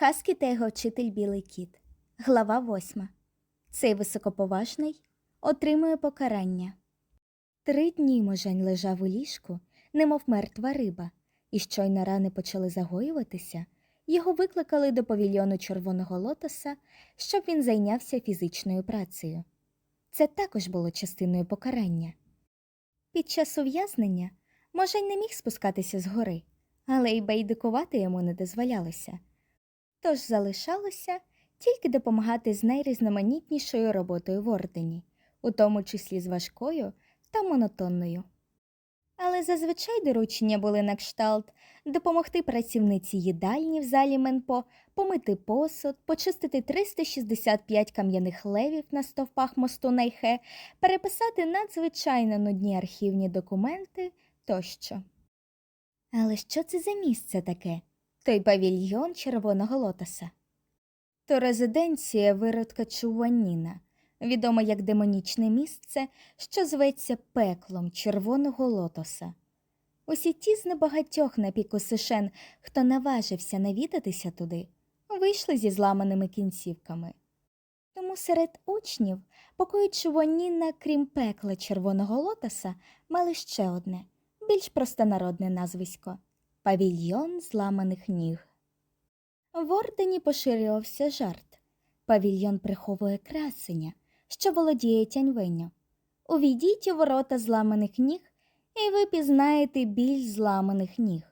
Хаскі та його вчитель Білий кіт. Глава восьма. Цей високоповажний отримує покарання. Три дні можень лежав у ліжку, немов мертва риба, і щойно рани почали загоюватися, його викликали до павільйону червоного лотоса, щоб він зайнявся фізичною працею. Це також було частиною покарання. Під час ув'язнення можень не міг спускатися з гори, але й байдикувати йому не дозволялося. Тож залишалося тільки допомагати з найрізноманітнішою роботою в ордені, у тому числі з важкою та монотонною. Але зазвичай доручення були на кшталт допомогти працівниці їдальні в залі Менпо, помити посуд, почистити 365 кам'яних левів на стовпах мосту Найхе, переписати надзвичайно нудні архівні документи тощо. Але що це за місце таке? Той павільйон червоного лотоса. То резиденція виродка Чуваніна, відома як демонічне місце, що зветься пеклом червоного лотоса. Усі ті з небагатьох на піку Сишен, хто наважився навідатися туди, вийшли зі зламаними кінцівками. Тому серед учнів покої Чуваніна, крім пекла червоного лотоса, мали ще одне, більш простонародне назвисько павільйон зламаних ніг. В ордені поширювався жарт. Павільйон приховує красення, що володіє тяньвенню. Увійдіть у ворота зламаних ніг, і ви пізнаєте біль зламаних ніг.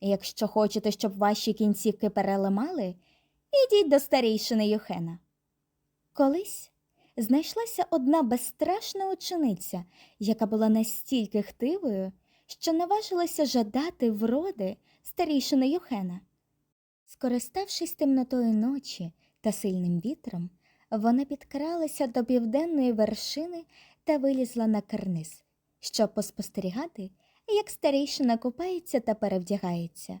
Якщо хочете, щоб ваші кінцівки переламали, ідіть до старійшини Юхена. Колись знайшлася одна безстрашна учениця, яка була настільки хтивою, що наважилася жадати вроди старійшини Юхена. Скориставшись темнотою ночі та сильним вітром, вона підкралася до південної вершини та вилізла на карниз, щоб поспостерігати, як старійшина купається та перевдягається.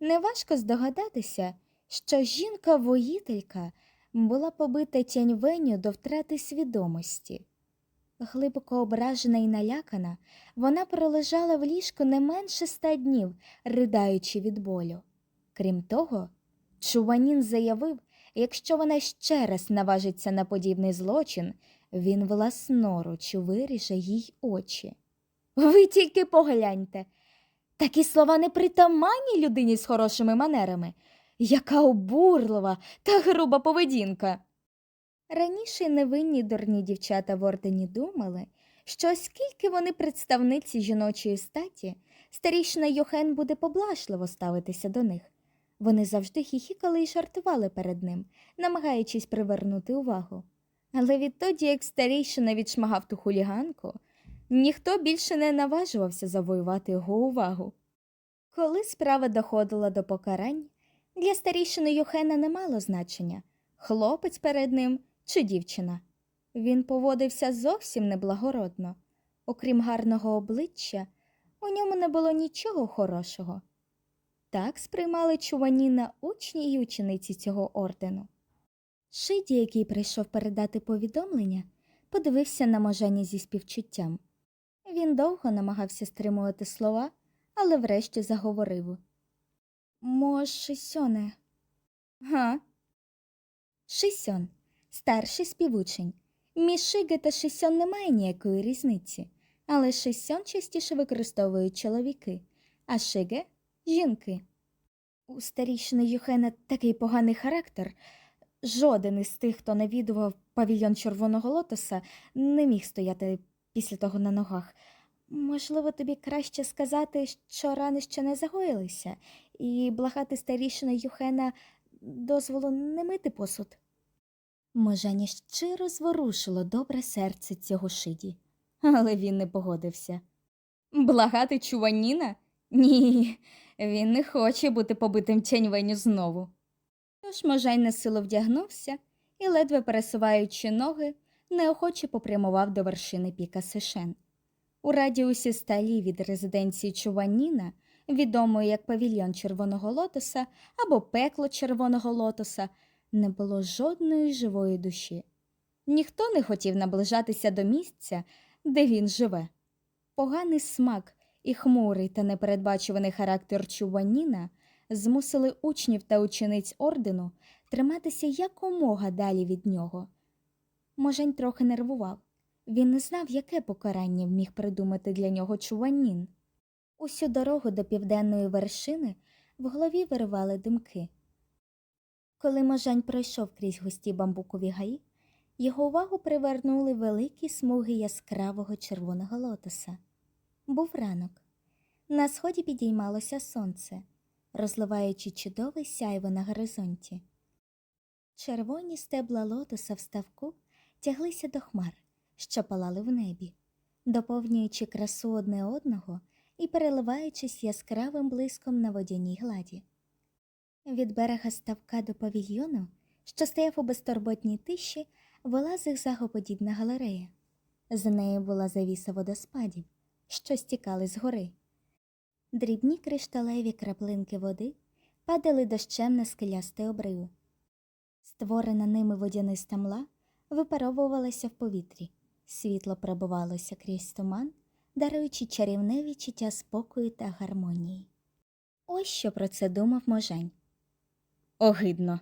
Неважко здогадатися, що жінка-воїтелька була побита тяньвеню до втрати свідомості. Глибоко ображена і налякана, вона пролежала в ліжку не менше ста днів, riдаючи від болю. Крім того, Чуванін заявив, якщо вона ще раз наважиться на подібний злочин, він власноруч виріже їй очі. Ви тільки погляньте. Такі слова не притаманні людині з хорошими манерами. Яка обурлива та груба поведінка. Раніше невинні дурні дівчата в ордені думали, що оскільки вони представниці жіночої статі, старішина Йохен буде поблажливо ставитися до них. Вони завжди хіхікали і жартували перед ним, намагаючись привернути увагу. Але відтоді, як старійшина відшмагав ту хуліганку, ніхто більше не наважувався завоювати його увагу. Коли справа доходила до покарань, для старішини Юхена не мало значення хлопець перед ним чи дівчина. Він поводився зовсім неблагородно. Окрім гарного обличчя, у ньому не було нічого хорошого. Так сприймали чуваніна учні і учениці цього ордену. Шиді, який прийшов передати повідомлення, подивився на можені зі співчуттям. Він довго намагався стримувати слова, але врешті заговорив. Мо Шисьоне. Га? Шисьон старший співучень. Між Шиге та Шисьон немає ніякої різниці, але Шисьон частіше використовують чоловіки, а Шиге жінки. У старішини Юхена такий поганий характер. Жоден із тих, хто навідував павільйон червоного лотоса, не міг стояти після того на ногах. Можливо, тобі краще сказати, що рани ще не загоїлися, і благати старішина Юхена дозволу не мити посуд. Можані щиро зворушило добре серце цього шиді, але він не погодився. Благати чуваніна? Ні, він не хоче бути побитим тяньвеню знову. Тож Можай на силу вдягнувся і, ледве пересуваючи ноги, неохоче попрямував до вершини піка Сишен. У радіусі сталі від резиденції Чуваніна, відомої як павільйон Червоного лотоса або пекло Червоного лотоса, не було жодної живої душі. Ніхто не хотів наближатися до місця, де він живе. Поганий смак і хмурий та непередбачуваний характер Чуваніна змусили учнів та учениць ордену триматися якомога далі від нього. Можень трохи нервував. Він не знав, яке покарання міг придумати для нього чуванін. Усю дорогу до південної вершини в голові виривали думки. Коли Можань пройшов крізь густі бамбукові гаї, його увагу привернули великі смуги яскравого червоного лотоса. Був ранок. На сході підіймалося сонце, розливаючи чудове сяйво на горизонті. Червоні стебла лотоса в ставку тяглися до хмар, що палали в небі, доповнюючи красу одне одного і переливаючись яскравим блиском на водяній гладі. Від берега ставка до павільйону, що стояв у безтурботній тиші, вела зигзагоподібна галерея. За нею була завіса водоспадів, що стікали з гори. Дрібні кришталеві краплинки води падали дощем на скелястий обрив. Створена ними водяниста мла випаровувалася в повітрі, світло пробивалося крізь туман, даруючи чарівне відчуття спокою та гармонії. Ось що про це думав Можень. Огидно.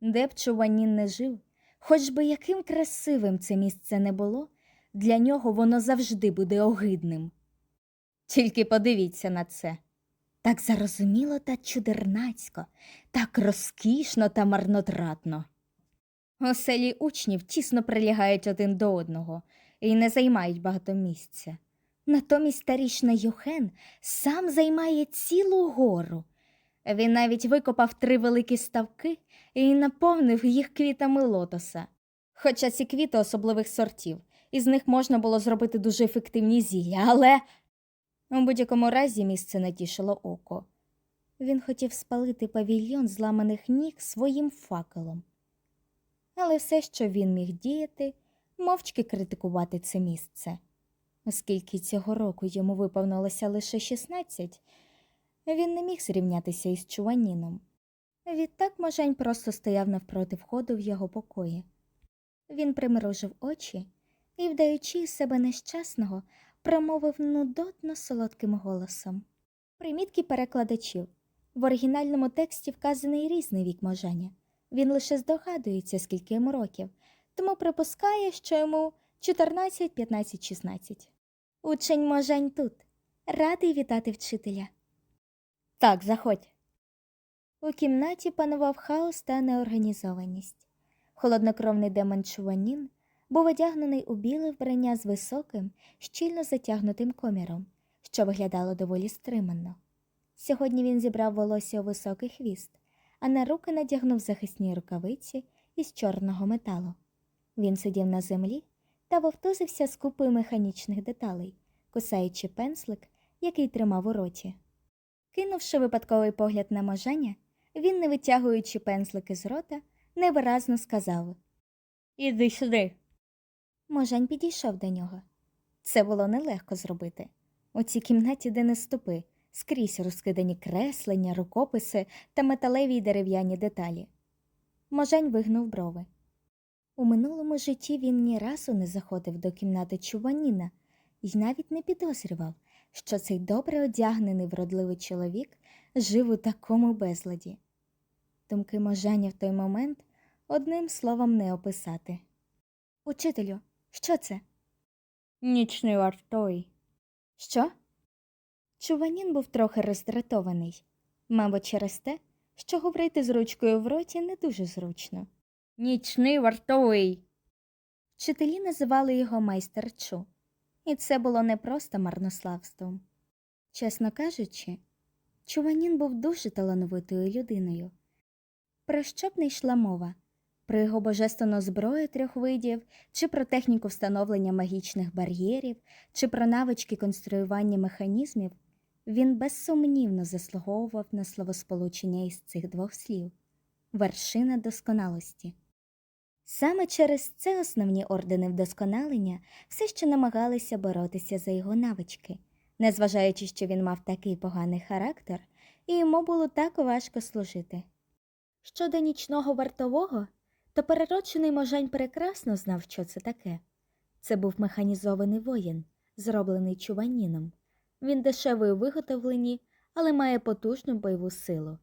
Де б Чуванін не жив, хоч би яким красивим це місце не було, для нього воно завжди буде огидним. Тільки подивіться на це. Так зарозуміло та чудернацько, так розкішно та марнотратно. Оселі учнів тісно прилягають один до одного і не займають багато місця. Натомість старішна Юхен сам займає цілу гору. Він навіть викопав три великі ставки і наповнив їх квітами лотоса. Хоча ці квіти особливих сортів, із них можна було зробити дуже ефективні зілля, але у будь-якому разі місце не тішило око. Він хотів спалити павільйон зламаних ніг своїм факелом. Але все, що він міг діяти, мовчки критикувати це місце. Оскільки цього року йому виповнилося лише 16, він не міг зрівнятися із Чуваніном. Відтак Можень просто стояв навпроти входу в його покої. Він примружив очі і, вдаючи із себе нещасного, промовив нудотно солодким голосом. Примітки перекладачів. В оригінальному тексті вказаний різний вік Моженя. Він лише здогадується, скільки йому років, тому припускає, що йому 14, 15, 16. Учень Можень тут. Радий вітати вчителя. Так, заходь. У кімнаті панував хаос та неорганізованість. Холоднокровний демон Чуванін був одягнений у біле вбрання з високим, щільно затягнутим коміром, що виглядало доволі стримано. Сьогодні він зібрав волосся у високий хвіст, а на руки надягнув захисні рукавиці із чорного металу. Він сидів на землі та вовтузився з купою механічних деталей, кусаючи пенслик, який тримав у роті. Кинувши випадковий погляд на можання, він, не витягуючи пенслики з рота, невиразно сказав Іди сюди. Можань підійшов до нього. Це було нелегко зробити. У цій кімнаті, де не ступи, скрізь розкидані креслення, рукописи та металеві й дерев'яні деталі. Можань вигнув брови. У минулому житті він ні разу не заходив до кімнати Чуваніна і навіть не підозрював, що цей добре одягнений вродливий чоловік жив у такому безладі. Думки Можаня в той момент одним словом не описати. Учителю, що це? Нічний вартовий. Що? Чуванін був трохи роздратований, мабуть, через те, що говорити з ручкою в роті не дуже зручно. Нічний вартовий. Вчителі називали його майстер Чу, і це було не просто марнославством. Чесно кажучи, Чуванін був дуже талановитою людиною. Про що б не йшла мова? Про його божественну зброю трьох видів, чи про техніку встановлення магічних бар'єрів, чи про навички конструювання механізмів, він безсумнівно заслуговував на словосполучення із цих двох слів вершина досконалості. Саме через це основні ордени вдосконалення все ще намагалися боротися за його навички, незважаючи, що він мав такий поганий характер, і йому було так важко служити. Щодо нічного вартового, то перерочений можень прекрасно знав, що це таке. Це був механізований воїн, зроблений чуваніном. Він дешевий у виготовленні, але має потужну бойову силу.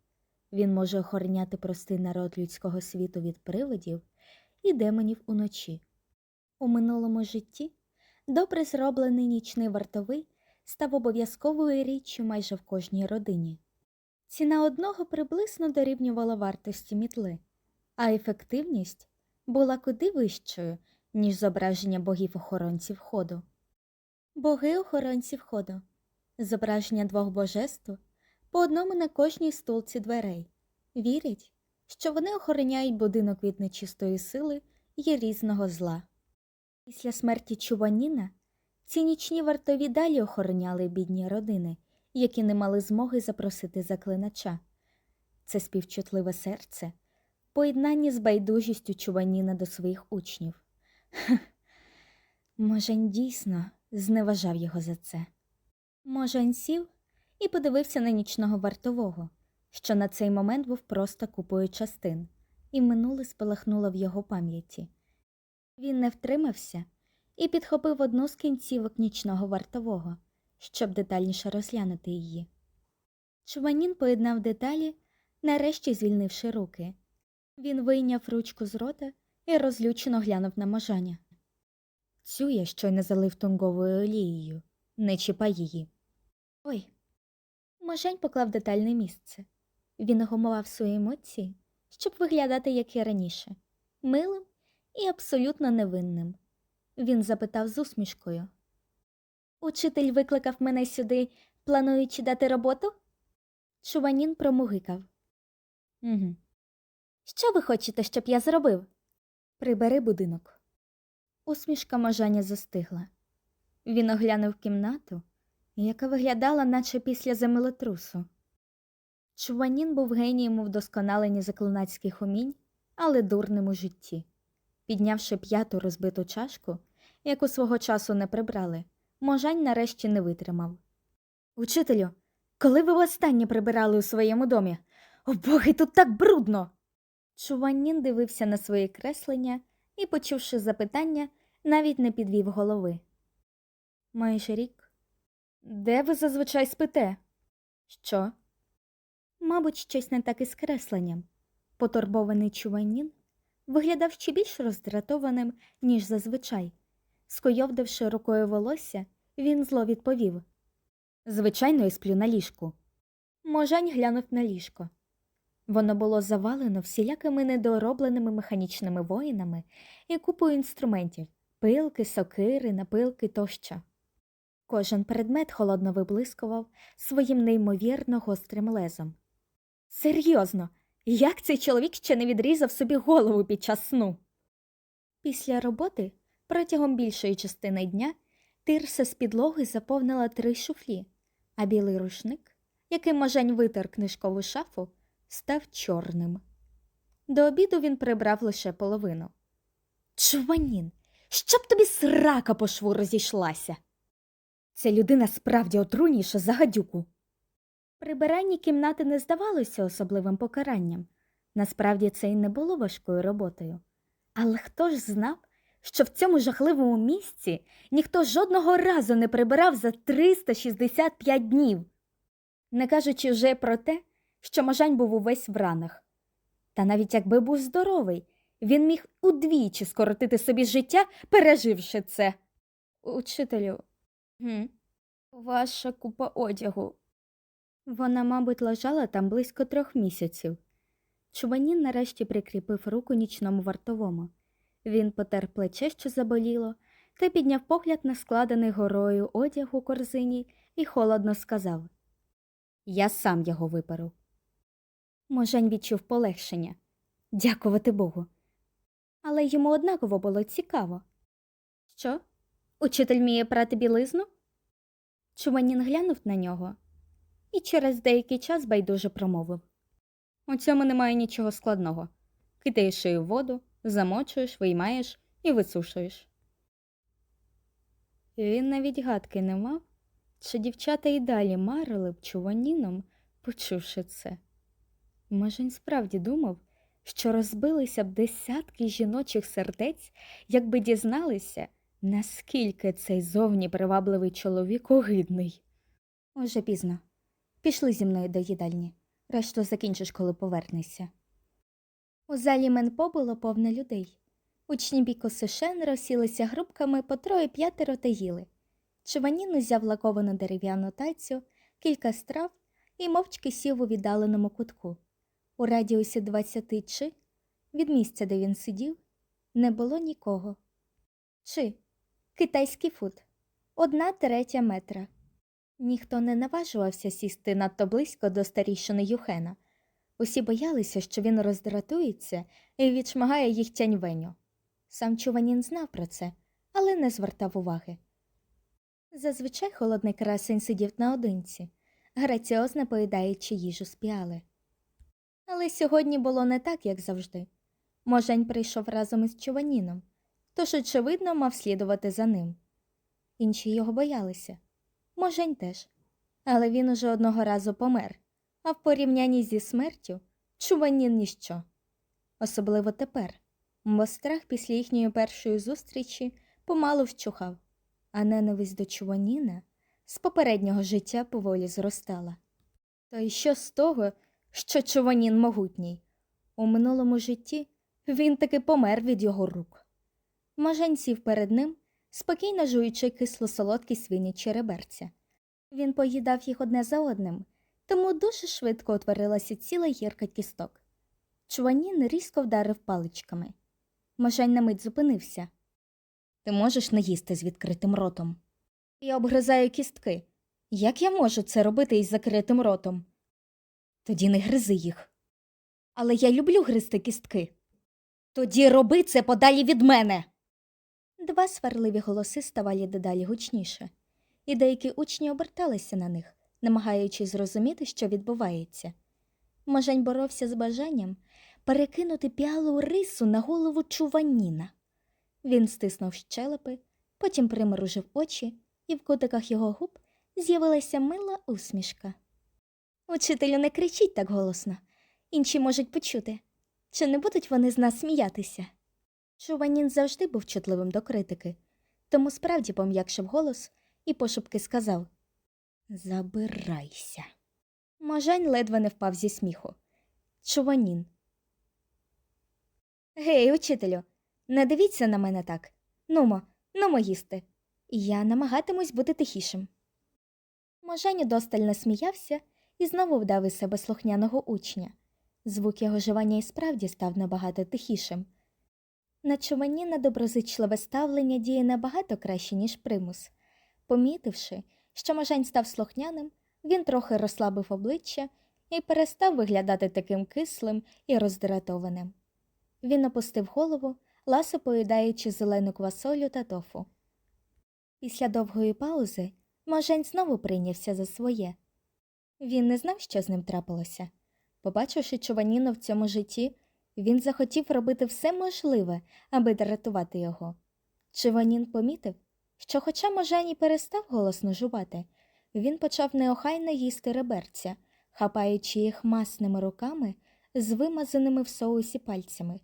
Він може охороняти простий народ людського світу від привидів і демонів уночі. У минулому житті добре зроблений нічний вартовий став обов'язковою річчю майже в кожній родині. Ціна одного приблизно дорівнювала вартості мітли, а ефективність була куди вищою, ніж зображення богів-охоронців ходу. Боги охоронців ходу зображення двох божеств по одному на кожній стулці дверей. Вірять, що вони охороняють будинок від нечистої сили і різного зла. Після смерті Чуваніна ці нічні вартові далі охороняли бідні родини, які не мали змоги запросити заклинача. Це співчутливе серце в поєднанні з байдужістю Чуваніна до своїх учнів. Можень дійсно зневажав його за це. Можень сів і подивився на нічного вартового, що на цей момент був просто купою частин, і минуле спалахнуло в його пам'яті. Він не втримався і підхопив одну з кінцівок нічного вартового, щоб детальніше розглянути її. Чуванін поєднав деталі, нарешті звільнивши руки. Він вийняв ручку з рота і розлючено глянув на можаня. Цю я щойно залив тунговою олією. Не чіпай її. Ой. Можень поклав детальне місце. Він гумував свої емоції, щоб виглядати, як і раніше, милим і абсолютно невинним. Він запитав з усмішкою. Учитель викликав мене сюди, плануючи дати роботу? Чуванін промугикав. Угу. Що ви хочете, щоб я зробив? Прибери будинок. Усмішка можаня застигла. Він оглянув кімнату, яка виглядала, наче після землетрусу. Чуванін був генієм у вдосконаленні заклинацьких умінь, але дурним у житті. Піднявши п'яту розбиту чашку, яку свого часу не прибрали, можань нарешті не витримав. Учителю, коли ви востаннє прибирали у своєму домі? О боги, тут так брудно. Чуванін дивився на свої креслення і, почувши запитання, навіть не підвів голови. Майже рік. Де ви зазвичай спите? Що? Мабуть, щось не так із кресленням. Потурбований чуванін виглядав ще більш роздратованим, ніж зазвичай. Скойовдивши рукою волосся, він зло відповів Звичайно, я сплю на ліжку. Можань глянув на ліжко. Воно було завалено всілякими недоробленими механічними воїнами і купою інструментів пилки, сокири, напилки тощо. Кожен предмет холодно виблискував своїм неймовірно гострим лезом. Серйозно, як цей чоловік ще не відрізав собі голову під час сну? Після роботи протягом більшої частини дня тирса з підлоги заповнила три шуфлі, а білий рушник, яким можень витер книжкову шафу, став чорним. До обіду він прибрав лише половину. Чуванін, щоб тобі срака по шву розійшлася. Ця людина справді отруйніша за гадюку. Прибирання кімнати не здавалося особливим покаранням. Насправді це й не було важкою роботою. Але хто ж знав, що в цьому жахливому місці ніхто жодного разу не прибирав за 365 днів, не кажучи вже про те, що Можань був увесь в ранах. Та навіть якби був здоровий, він міг удвічі скоротити собі життя, переживши це. Учителю, ваша купа одягу. Вона, мабуть, лежала там близько трьох місяців. Чубанін нарешті прикріпив руку нічному вартовому. Він потер плече, що заболіло, та підняв погляд на складений горою одяг у корзині і холодно сказав Я сам його виперу. Можень відчув полегшення. Дякувати Богу. Але йому однаково було цікаво. Що? Учитель вміє прати білизну? Чуванін глянув на нього і через деякий час байдуже промовив У цьому немає нічого складного. Кидаєш її в воду, замочуєш, виймаєш і висушуєш. Він навіть гадки не мав, чи дівчата й далі марили б чуваніном, почувши це. Може, він справді думав, що розбилися б десятки жіночих сердець, якби дізналися, наскільки цей зовні привабливий чоловік огидний. Уже пізно. Пішли зі мною до їдальні. Решту закінчиш, коли повернешся. У залі Менпо було повно людей. Учні Біко Сишен розсілися групками по троє-п'ятеро та їли. Чуванін узяв лаковану дерев'яну тацю, кілька страв і мовчки сів у віддаленому кутку. У радіусі 20 чи від місця, де він сидів, не було нікого. Чи китайський фуд одна третя метра. Ніхто не наважувався сісти надто близько до старішини Юхена. Усі боялися, що він роздратується і відшмагає їх тяньвеню. Сам Чуванін знав про це, але не звертав уваги. Зазвичай холодний красень сидів наодинці, граціозно поїдаючи їжу з піали. Але сьогодні було не так, як завжди. Можень прийшов разом із Чуваніном, тож, очевидно, мав слідувати за ним. Інші його боялися. Можень теж. Але він уже одного разу помер, а в порівнянні зі смертю Чуванін ніщо. Особливо тепер, бо страх після їхньої першої зустрічі помалу вщухав, а ненависть до Чуваніна з попереднього життя поволі зростала. То й що з того, що Чуванін могутній? У минулому житті він таки помер від його рук. Можень сів перед ним, спокійно жуючи кисло-солодкі свинячі реберця. Він поїдав їх одне за одним, тому дуже швидко утворилася ціла гірка кісток. Чуванін різко вдарив паличками. Можень на мить зупинився. Ти можеш не їсти з відкритим ротом. Я обгризаю кістки. Як я можу це робити із закритим ротом? Тоді не гризи їх. Але я люблю гризти кістки. Тоді роби це подалі від мене. Два сварливі голоси ставали дедалі гучніше, і деякі учні оберталися на них, намагаючись зрозуміти, що відбувається. Можень боровся з бажанням перекинути піалу рису на голову чуваніна. Він стиснув щелепи, потім примружив очі, і в кутиках його губ з'явилася мила усмішка. Учителю, не кричіть так голосно, інші можуть почути. Чи не будуть вони з нас сміятися? Чуванін завжди був чутливим до критики, тому справді пом'якшив голос і пошепки сказав Забирайся. Можань ледве не впав зі сміху. Чуванін. Гей, учителю, не дивіться на мене так. Нумо, нумо їсти. Я намагатимусь бути тихішим. Можень удосталь насміявся і знову вдав із себе слухняного учня. Звук його жування і справді став набагато тихішим. На Чуваніна доброзичливе ставлення діє набагато краще, ніж примус. Помітивши, що Можень став слухняним, він трохи розслабив обличчя і перестав виглядати таким кислим і роздратованим. Він опустив голову, ласо поїдаючи зелену квасолю та тофу. Після довгої паузи Можень знову прийнявся за своє. Він не знав, що з ним трапилося. Побачивши Чуваніна в цьому житті, він захотів робити все можливе, аби дратувати його. Чуванін помітив, що, хоча Можень і перестав голосно жувати, він почав неохайно їсти реберця, хапаючи їх масними руками з вимазаними в соусі пальцями.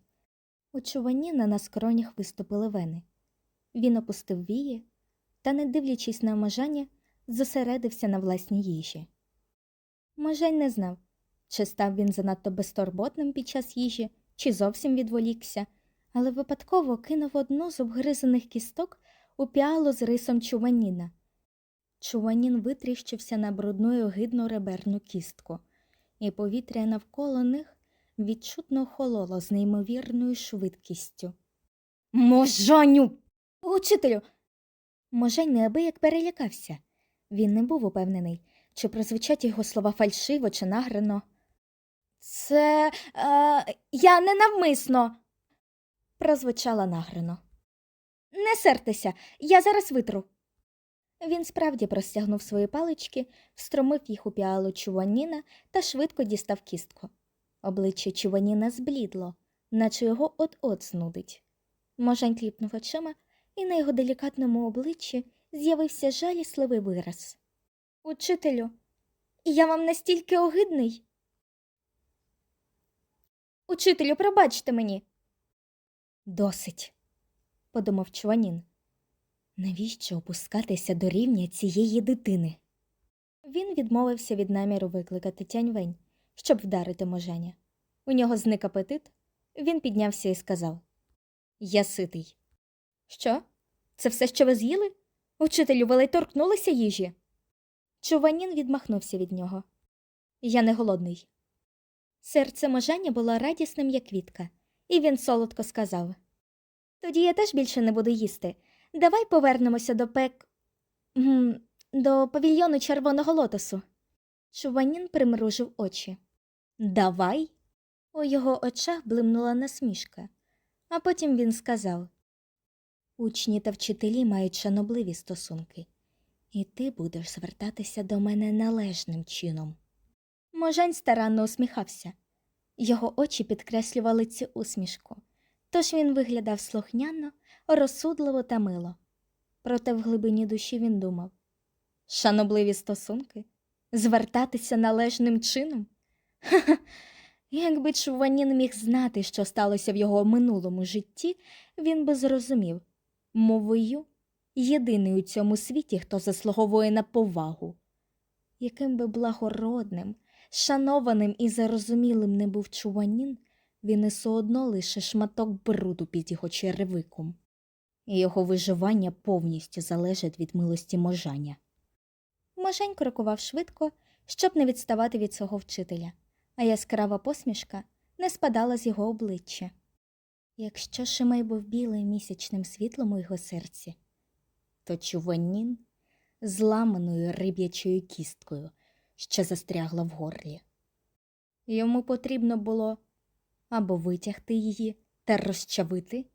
У Чуваніна на скронях виступили вени. Він опустив вії та, не дивлячись на можання, зосередився на власній їжі. Можень не знав, чи став він занадто безтурботним під час їжі, чи зовсім відволікся, але випадково кинув одну з обгризаних кісток у піалу з рисом чуваніна. Чуванін витріщився на брудну й огидну реберну кістку, і повітря навколо них відчутно охололо з неймовірною швидкістю. Можаню. Учителю. Можень неабияк перелякався. Він не був упевнений, чи прозвучать його слова фальшиво чи награно. Це е, я ненавмисно. прозвучала награно. Не сертеся, я зараз витру. Він справді простягнув свої палички, встромив їх у піалу чуваніна та швидко дістав кістку. Обличчя чуваніна зблідло, наче його от-от знудить. Можань кліпнув очима, і на його делікатному обличчі з'явився жалісливий вираз. Учителю, я вам настільки огидний. Учителю, пробачте мені. Досить, подумав Чуанін. Навіщо опускатися до рівня цієї дитини? Він відмовився від наміру викликати тяньвень, щоб вдарити моженя. У нього зник апетит. Він піднявся і сказав Я ситий. Що? Це все, що ви з'їли? Учителю, ви ледь торкнулися їжі. Чуванін відмахнувся від нього. Я не голодний. Серце моженя було радісним, як квітка, і він солодко сказав Тоді я теж більше не буду їсти. Давай повернемося до пек. До павільйону червоного лотосу. Чуванін примружив очі. Давай. У його очах блимнула насмішка, а потім він сказав Учні та вчителі мають шанобливі стосунки, і ти будеш звертатися до мене належним чином. Можань старанно усміхався. Його очі підкреслювали цю усмішку, тож він виглядав слухняно, розсудливо та мило. Проте в глибині душі він думав Шанобливі стосунки? Звертатися належним чином? Ха-ха! Якби Чуванін міг знати, що сталося в його минулому житті, він би зрозумів мовою єдиний у цьому світі, хто заслуговує на повагу. Яким би благородним, шанованим і зарозумілим не був Чуванін, він і все одно лише шматок бруду під його черевиком, і його виживання повністю залежить від милості можання. Можень крокував швидко, щоб не відставати від свого вчителя, а яскрава посмішка не спадала з його обличчя. Якщо Шимей був білий місячним світлом у його серці, то Чуванін зламаною риб'ячою кісткою, що застрягла в горлі. Йому потрібно було або витягти її та розчавити,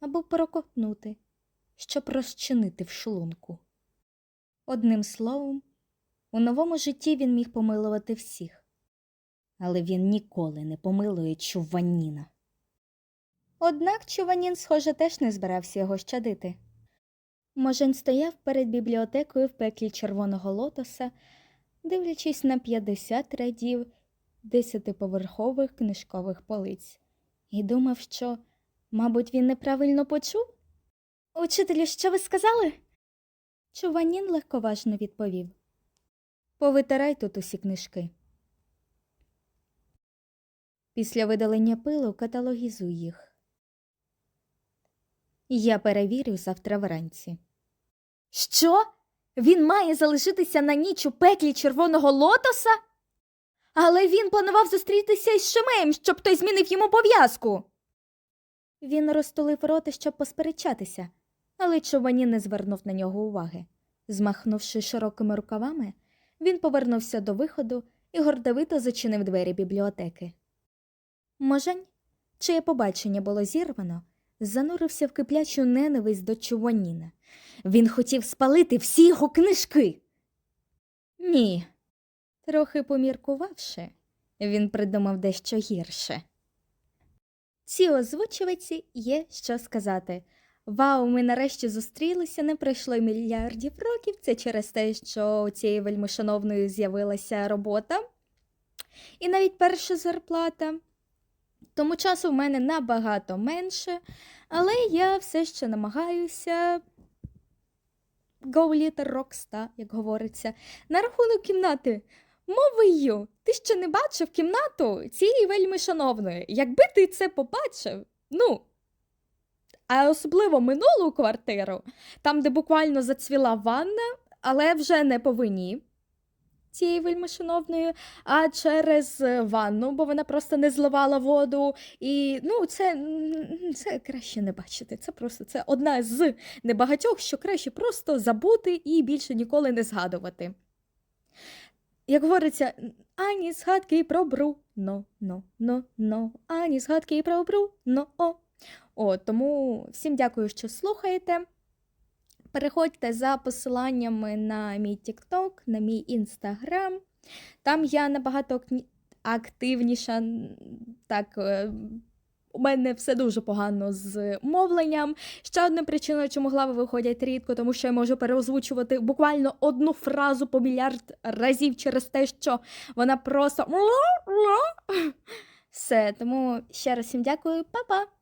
або проковтнути, щоб розчинити в шлунку. Одним словом, у новому житті він міг помилувати всіх, але він ніколи не помилує Чуваніна. Однак Чуванін, схоже, теж не збирався його щадити. Можень стояв перед бібліотекою в пеклі червоного лотоса, дивлячись на 50 рядів десятиповерхових книжкових полиць, і думав, що, мабуть, він неправильно почув. Учителю, що ви сказали? Чуванін легковажно відповів. Повитирай тут усі книжки. Після видалення пилу каталогізуй їх. Я перевірю завтра вранці. Що? Він має залишитися на ніч у пеклі червоного лотоса? Але він планував зустрітися із Шемеєм, щоб той змінив йому пов'язку. Він розтулив роти, щоб посперечатися, але Човані не звернув на нього уваги. Змахнувши широкими рукавами, він повернувся до виходу і гордовито зачинив двері бібліотеки. Можень, чиє побачення було зірвано, занурився в киплячу ненависть до Чуваніна. Він хотів спалити всі його книжки. Ні, трохи поміркувавши, він придумав дещо гірше. Цій озвучувачі є що сказати. Вау, ми нарешті зустрілися, не пройшло мільярдів років. Це через те, що у цієї вельмишановної з'явилася робота і навіть перша зарплата. Тому часу в мене набагато менше, але я все ще намагаюся go little rockstar, як говориться, на рахунок кімнати. Мовою, ти ще не бачив кімнату цієї вельми шановної. Якби ти це побачив, ну. А особливо минулу квартиру, там, де буквально зацвіла ванна, але вже не по цієї вельми шановної, а через ванну, бо вона просто не зливала воду. І ну, це, це краще не бачити. Це просто це одна з небагатьох, що краще просто забути і більше ніколи не згадувати. Як говориться, ані згадки про бру, но, но, но, ані згадки про бру, но. О, тому всім дякую, що слухаєте. Переходьте за посиланнями на мій TikTok, на мій Instagram. Там я набагато активніша. Так, е, у мене все дуже погано з мовленням. Ще одна причина, чому глави виходять рідко, тому що я можу переозвучувати буквально одну фразу по мільярд разів через те, що вона просто. Все, тому ще раз всім дякую, па-па!